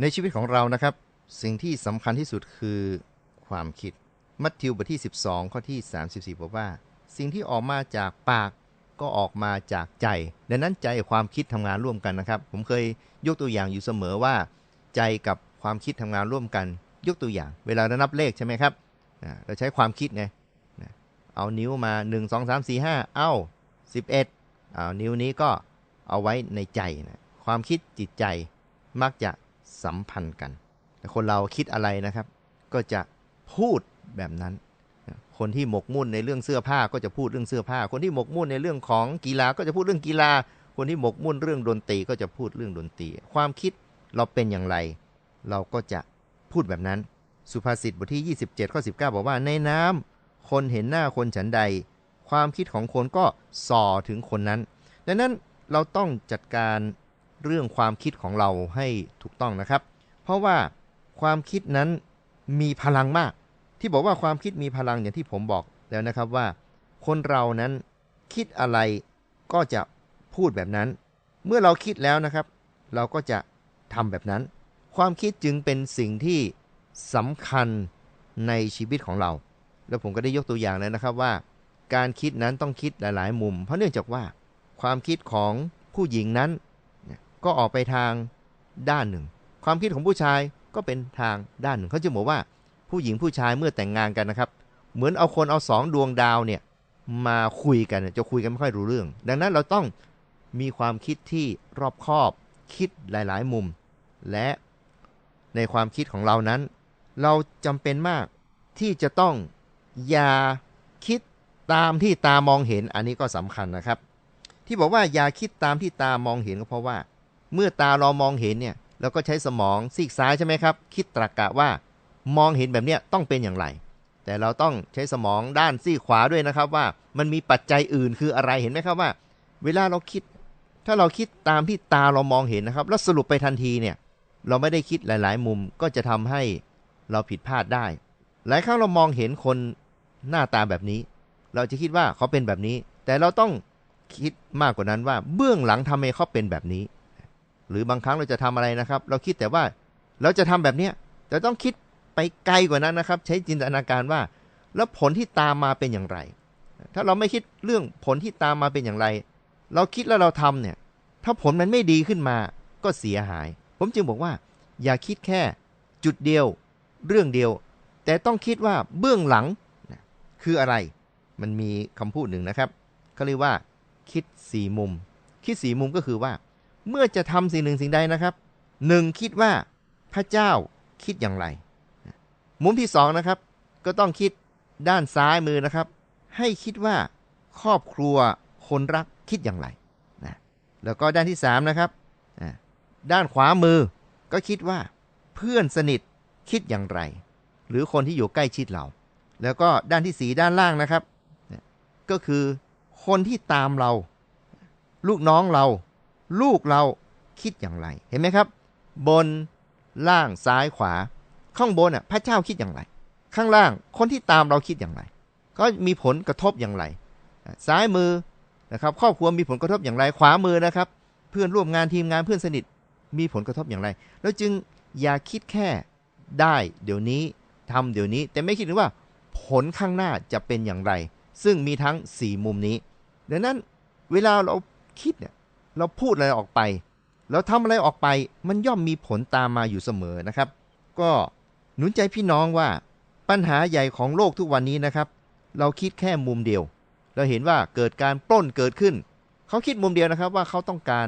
ในชีวิตของเรานะครับ สิ่งที่สำคัญที่สุดคือความคิด มัทธิวบทที่ 12 ข้อที่ 34 บอกว่า สิ่งที่ออกมาจากปากก็ออกมาจากใจ ดังนั้นใจความคิดทำงานร่วมกันนะครับ ผมเคยยกตัวอย่างอยู่เสมอว่า ใจกับความคิดทำงานร่วมกัน ยกตัวอย่าง เวลาเรานับเลขใช่ไหมครับเราใช้ความคิดไงเอานิ้วมา 1 2 3 4 5 เอ้า 11เอานิ้วนี้ก็เอาไว้ในใจนะความคิดจิตใจมักจะ สัมพันธ์กัน คนเราคิดอะไรนะครับ ก็จะพูดแบบนั้น คนที่หมกมุ่นในเรื่องเสื้อผ้าก็จะพูดเรื่องเสื้อผ้า คนที่หมกมุ่นในเรื่องของกีฬาก็จะพูดเรื่องกีฬา คนที่หมกมุ่นเรื่องดนตรีก็จะพูดเรื่องดนตรี ความคิดเราเป็นอย่างไร เราก็จะพูดแบบนั้น สุภาษิตบทที่ 27ข้อ19 บอกว่าในน้ำคนเห็นหน้าคนฉันใด ความคิดของคนก็ส่อถึงคนนั้น ดังนั้นเราต้องจัดการ เรื่องความคิดของเราให้ถูกต้องนะครับ เพราะว่าความคิดนั้นมีพลังมาก ที่บอกว่าความคิดมีพลังอย่างที่ผมบอกแล้วนะครับว่า คนเรานั้นคิดอะไรก็จะพูดแบบนั้น เมื่อเราคิดแล้วนะครับ เราก็จะทำแบบนั้น ความคิดจึงเป็นสิ่งที่สำคัญในชีวิตของเรา แล้วผมก็ได้ยกตัวอย่างแล้วนะครับว่า การคิดนั้นต้องคิดหลาย ๆ มุม เพราะเนื่องจากว่า ความคิดของผู้หญิงนั้น ก็ออกไปทางด้านหนึ่ง ความคิดของผู้ชายก็เป็นทางด้านหนึ่ง เขาจะบอกว่าผู้หญิงผู้ชายเมื่อแต่งงานกันนะครับ เหมือนเอาคนเอาสองดวงดาวเนี่ยมาคุยกันจะคุยกันไม่ค่อยรู้เรื่อง ดังนั้นเราต้องมีความคิดที่รอบคอบ คิดหลาย ๆ มุม และในความคิดของเรานั้น เราจำเป็นมากที่จะต้องอย่าคิดตามที่ตามองเห็นอันนี้ก็สำคัญนะครับ ที่บอกว่าอย่าคิดตามที่ตามองเห็นก็เพราะว่า เมื่อตาเรามองเห็นเนี่ยเราก็ใช้สมองซีกซ้ายใช่ไหมครับ คิดตรรกะว่ามองเห็นแบบเนี้ยต้องเป็นอย่างไร แต่เราต้องใช้สมองด้านซีกขวาด้วยนะครับว่า มันมีปัจจัยอื่นคืออะไรเห็นไหมครับว่า เวลาเราคิด ถ้าเราคิดตามที่ตาเรามองเห็นนะครับ แล้วสรุปไปทันทีเนี่ยเราไม่ได้คิดหลาย ๆ มุมก็จะทำให้เราผิดพลาดได้ หลายครั้งเรามองเห็นคนหน้าตาแบบนี้ เราจะคิดว่าเขาเป็นแบบนี้ แต่เราต้องคิดมากกว่านั้นว่าเบื้องหลังทำไมเขาเป็นแบบนี้ หรือบางครั้งเราจะทำอะไรนะครับ เราคิดแต่ว่าเราจะทำแบบเนี้ยแต่ต้องคิดไปไกลกว่านั้นนะครับ ใช้จินตนาการว่า แล้วผลที่ตามมาเป็นอย่างไร ถ้าเราไม่คิดเรื่องผลที่ตามมาเป็นอย่างไร เราคิดแล้วเราทำเนี่ย ถ้าผลมันไม่ดีขึ้นมาก็เสียหาย ผมจึงบอกว่า อย่าคิดแค่จุดเดียว เรื่องเดียว แต่ต้องคิดว่าเบื้องหลังคืออะไร มันมีคำพูดหนึ่งนะครับเขาเรียกว่า คิดสี่มุม คิดสี่มุมก็คือว่า เมื่อจะทำสิ่งหนึ่งสิ่งใดนะครับหนึ่งคิดว่าพระเจ้าคิดอย่างไร มุมที่สองนะครับ ก็ต้องคิดด้านซ้ายมือนะครับ ให้คิดว่าครอบครัวคนรักคิดอย่างไรนะแล้วก็ด้านที่สามนะครับด้านขวามือก็คิดว่าเพื่อนสนิทคิดอย่างไร หรือคนที่อยู่ใกล้ชิดเรา แล้วก็ด้านที่สีด้านล่างนะครับ ก็คือคนที่ตามเรา ลูกน้องเรา ลูกเราคิดอย่างไร เห็นไหมครับ บนล่างซ้ายขวา ข้างบนอะพระเจ้าคิดอย่างไร ข้างล่างคนที่ตามเราคิดอย่างไร ก็มีผลกระทบอย่างไรซ้ายมือนะครับครอบครัวมีผลกระทบอย่างไรขวามือนะครับ เพื่อนร่วมงานทีมงานเพื่อนสนิทมีผลกระทบอย่างไร แล้วจึงอย่าคิดแค่ได้เดี๋ยวนี้ทำเดี๋ยวนี้ แต่ไม่คิดถึงว่าผลข้างหน้าจะเป็นอย่างไร ซึ่งมีทั้ง 4 มุมนี้ ดังนั้นเวลาเราคิดเนี่ย เราพูดอะไรออกไป เราทำอะไรออกไปมันย่อมมีผลตามมาอยู่เสมอนะครับ ก็หนุนใจพี่น้องว่าปัญหาใหญ่ของโลกทุกวันนี้นะครับ เราคิดแค่มุมเดียว เราเห็นว่าเกิดการปล้นเกิดขึ้น เขาคิดมุมเดียวนะครับว่าเขาต้องการ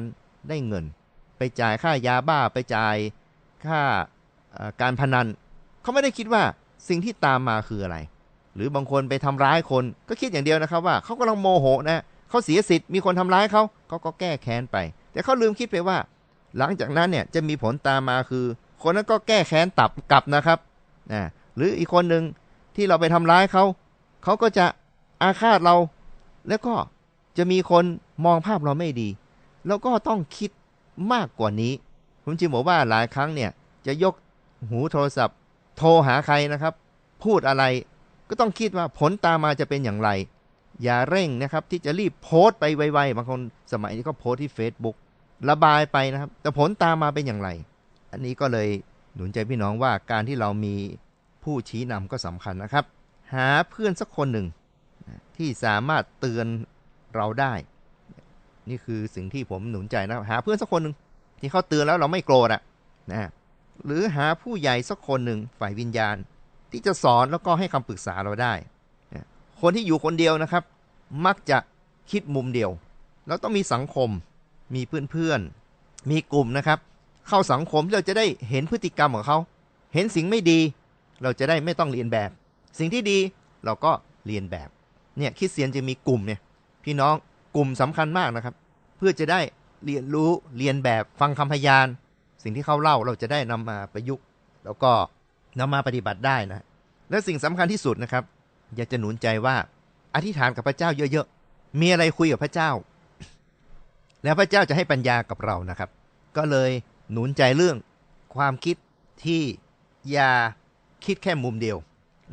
ได้เงิน ไปจ่ายค่ายาบ้าไปจ่ายค่าการพนัน เขาไม่ได้คิดว่าสิ่งที่ตามมาคืออะไร หรือบางคนไปทำร้ายคนก็คิดอย่างเดียวนะครับว่าเขากำลังโมโหนะ เขาเสียสิทธิ์มีคนทำร้ายเขาเขาก็แก้แค้นไป แต่เขาลืมคิดไปว่า หลังจากนั้นเนี่ยจะมีผลตามมาคือ คนนั้นก็แก้แค้นตับกลับนะครับนะหรืออีกคนหนึ่งที่เราไปทำร้ายเขาเขาก็จะอาฆาตเรา แล้วก็จะมีคนมองภาพเราไม่ดี แล้วก็ต้องคิดมากกว่านี้ ผมจึงบอกว่าหลายครั้งเนี่ยจะยกหูโทรศัพท์ โทรหาใครนะครับ พูดอะไรก็ต้องคิดว่าผลตามมาจะเป็นอย่างไร อย่าเร่งนะครับที่จะรีบโพสต์ไปไวๆบางคนสมัยนี้ก็โพสต์ที่ Facebook ระบายไปนะครับ แต่ผลตามมาเป็นอย่างไร อันนี้ก็เลยหนุนใจพี่น้องว่าการที่เรามีผู้ชี้นำก็สำคัญนะครับ หาเพื่อนสักคนหนึ่งที่สามารถเตือนเราได้ นี่คือสิ่งที่ผมหนุนใจนะครับ หาเพื่อนสักคนหนึ่งที่เขาเตือนแล้วเราไม่โกรธอะนะหรือหาผู้ใหญ่สักคนหนึ่งฝ่ายวิญญาณ ที่จะสอนแล้วก็ให้คำปรึกษาเราได้ คนที่อยู่คนเดียวนะครับ มักจะคิดมุมเดียวเราต้องมีสังคม มีเพื่อนๆ มีกลุ่มนะครับ เข้าสังคมที่เราจะได้เห็นพฤติกรรมของเขา เห็นสิ่งไม่ดี เราจะได้ไม่ต้องเรียนแบบ สิ่งที่ดีเราก็เรียนแบบ เนี่ยคิดเสียนจะมีกลุ่มเนี่ยพี่น้องกลุ่มสำคัญมากนะครับ เพื่อจะได้เรียนรู้เรียนแบบฟังคำพยาน สิ่งที่เขาเล่าเราจะได้นำมาประยุกต์ แล้วก็นำมาปฏิบัติได้นะ และสิ่งสำคัญที่สุดนะครับ อยากจะหนุนใจว่า อธิษฐานกับพระเจ้าเยอะๆ มีอะไรคุยกับพระเจ้า แล้วพระเจ้าจะให้ปัญญากับเรานะครับ ก็เลยหนุนใจเรื่องความคิดที่อย่าคิดแค่มุมเดียว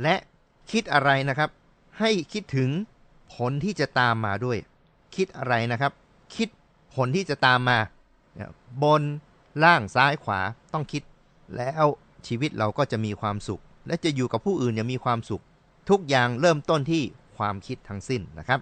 และคิดอะไรนะครับ ให้คิดถึงผลที่จะตามมาด้วย คิดอะไรนะครับ คิดผลที่จะตามมา บนล่างซ้ายขวาต้องคิด แล้วชีวิตเราก็จะมีความสุข และจะอยู่กับผู้อื่นอย่างมีความสุข ทุกอย่างเริ่มต้นที่ความคิดทั้งสิ้นนะครับ